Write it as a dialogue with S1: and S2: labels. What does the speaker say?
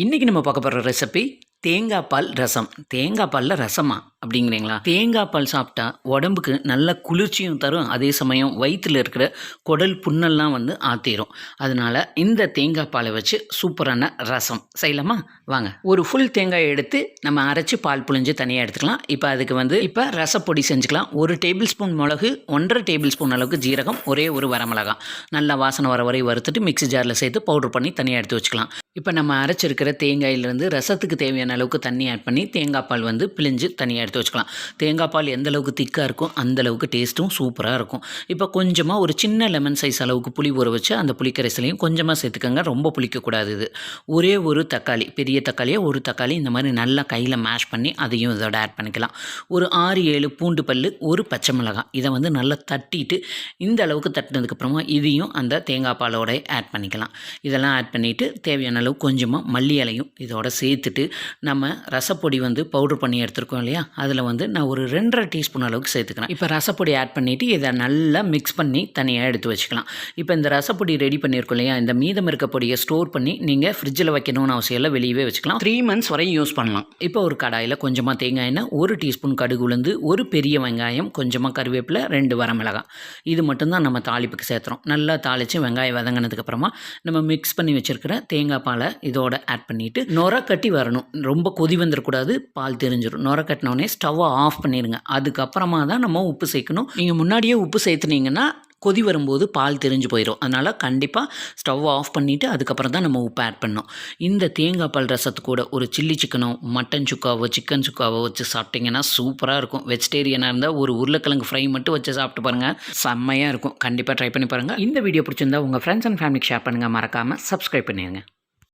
S1: இன்றைக்கி நம்ம பார்க்க போகிற ரெசிபி தேங்காய் பால் ரசம். தேங்காய் பாலில் ரசமா? அப்படிங்கிறீங்களா? தேங்காய் பால் சாப்பிட்டா உடம்புக்கு நல்ல குளிர்ச்சியும் தரும். அதே சமயம் வயிற்றில் இருக்கிற குடல் புண்ணெல்லாம் வந்து ஆற்றிடும் அதனால் இந்த தேங்காய் பாலை வச்சு சூப்பரான ரசம் செய்யலாமா? வாங்க. ஒரு ஃபுல் தேங்காய் எடுத்து நம்ம அரைச்சி பால் புழிஞ்சு தனியாக எடுத்துக்கலாம். இப்போ அதுக்கு வந்து இப்போ ரசப்பொடி செஞ்சுக்கலாம். ஒரு டேபிள் ஸ்பூன் மிளகு ஒன்றரை டேபிள் ஸ்பூன் அளவுக்கு ஜீரகம் ஒரே ஒரு வரமிளகாய் நல்லா வாசனை வர வரை வறுத்துட்டு மிக்ஸி ஜாரில் சேர்த்து பவுடர் பண்ணி தனியாக எடுத்து வச்சுக்கலாம். இப்போ நம்ம அரைச்சிருக்கிற தேங்காயிலிருந்து ரசத்துக்கு தேவையான அளவுக்கு தண்ணி ஆட் பண்ணி தேங்காய் பால் வந்து பிழிஞ்சு தனியாக எடுத்து வச்சுக்கலாம். தேங்காய் பால் எந்த அளவுக்கு திக்காக இருக்கும் அந்த அளவுக்கு டேஸ்ட்டும் சூப்பராக இருக்கும். இப்போ கொஞ்சமாக ஒரு சின்ன லெமன் சைஸ் அளவுக்கு புளி ஊற வச்சு அந்த புளிக்கரைசலையும் கொஞ்சமாக சேர்த்துக்கோங்க. ரொம்ப புளிக்கக்கூடாது இது. ஒரே ஒரு தக்காளி பெரிய தக்காளியை ஒரு தக்காளி இந்த மாதிரி நல்லா கையில் மேஷ் பண்ணி அதையும் இதோட ஆட் பண்ணிக்கலாம். ஒரு ஆறு ஏழு பூண்டு பல் ஒரு பச்சை மிளகாய். இதை வந்து நல்லா தட்டிட்டு இந்த அளவுக்கு தட்டினதுக்கப்புறமா இதையும் அந்த தேங்காய் பாலோட ஆட் பண்ணிக்கலாம். இதெல்லாம் ஆட் பண்ணிவிட்டு தேவையான அளவு கொஞ்சமாக மல்லி இலையும் இதோட சேர்த்துட்டு நம்ம ரசப்பொடி வந்து பவுடர் பண்ணி எடுத்துருக்கோம் இல்லையா? அதில் வந்து நான் ஒரு ரெண்டரை டீஸ்பூன் அளவுக்கு சேர்த்துக்கிறேன். இப்போ ரசப்பொடி ஆட் பண்ணிவிட்டு இதை நல்லா மிக்ஸ் பண்ணி தனியாக எடுத்து வச்சுக்கலாம். இப்போ இந்த ரசப்பொடி ரெடி பண்ணியிருக்கோம் இல்லையா? இந்த மீதம் இருக்க பொடியை ஸ்டோர் பண்ணி நீங்கள் ஃப்ரிட்ஜில் வைக்கணும்னு அவசியம் இல்லை வெளியவே வச்சுக்கலாம். த்ரீ மந்த்ஸ் வரையும் யூஸ் பண்ணலாம். இப்போ ஒரு கடாயில் கொஞ்சமாக தேங்காய் எண்ணெய் ஒரு டீஸ்பூன் கடுகு உளுந்து ஒரு பெரிய வெங்காயம் கொஞ்சமாக கருவேப்பிலை ரெண்டு வரமிளகாய் இது மட்டும்தான் நம்ம தாளிப்புக்கு சேர்த்துறோம். நல்லா தாளித்து வெங்காயம் வதங்கினதுக்கப்புறமா நம்ம மிக்ஸ் பண்ணி வச்சுருக்கிற தேங்காய் பாலை இதோட ஆட் பண்ணிவிட்டு நுர கட்டி வரணும். ரொம்ப கொதி வந்துடக்கூடாது பால் தெரிஞ்சிடும் நொற கட்டினோடனே ஸ்டவ்வை ஆஃப் பண்ணிடுங்க அதுக்கப்புறமா தான் நம்ம உப்பு சேர்க்கணும். நீங்கள் முன்னாடியே உப்பு சேர்த்துனீங்கன்னா கொதி வரும்போது பால் தெரிஞ்சு போயிடும் அதனால் கண்டிப்பாக ஸ்டவ் ஆஃப் பண்ணிவிட்டு அதுக்கப்புறம் தான் நம்ம உப்பு ஆட் பண்ணோம் இந்த தேங்காய் பால் ரசத்து கூட ஒரு சில்லி சிக்கனோ மட்டன் சுக்காவோ சிக்கன் சுக்காவோ வச்சு சாப்பிட்டிங்கன்னா சூப்பராக இருக்கும். வெஜிடேரியனாக இருந்தால் ஒரு உருளைக்கிழங்கு ஃப்ரை மட்டும் வச்சு சாப்பிட்டு பாருங்கள் செம்மையாக இருக்கும். கண்டிப்பாக ட்ரை பண்ணி பாருங்கள் இந்த வீடியோ பிடிச்சிருந்தா உங்கள் ஃப்ரெண்ட்ஸ் அண்ட் ஃபேமிலிக்கு ஷேர் பண்ணுங்கள் மறக்காமல் சப்ஸ்கிரைப் பண்ணிடுங்க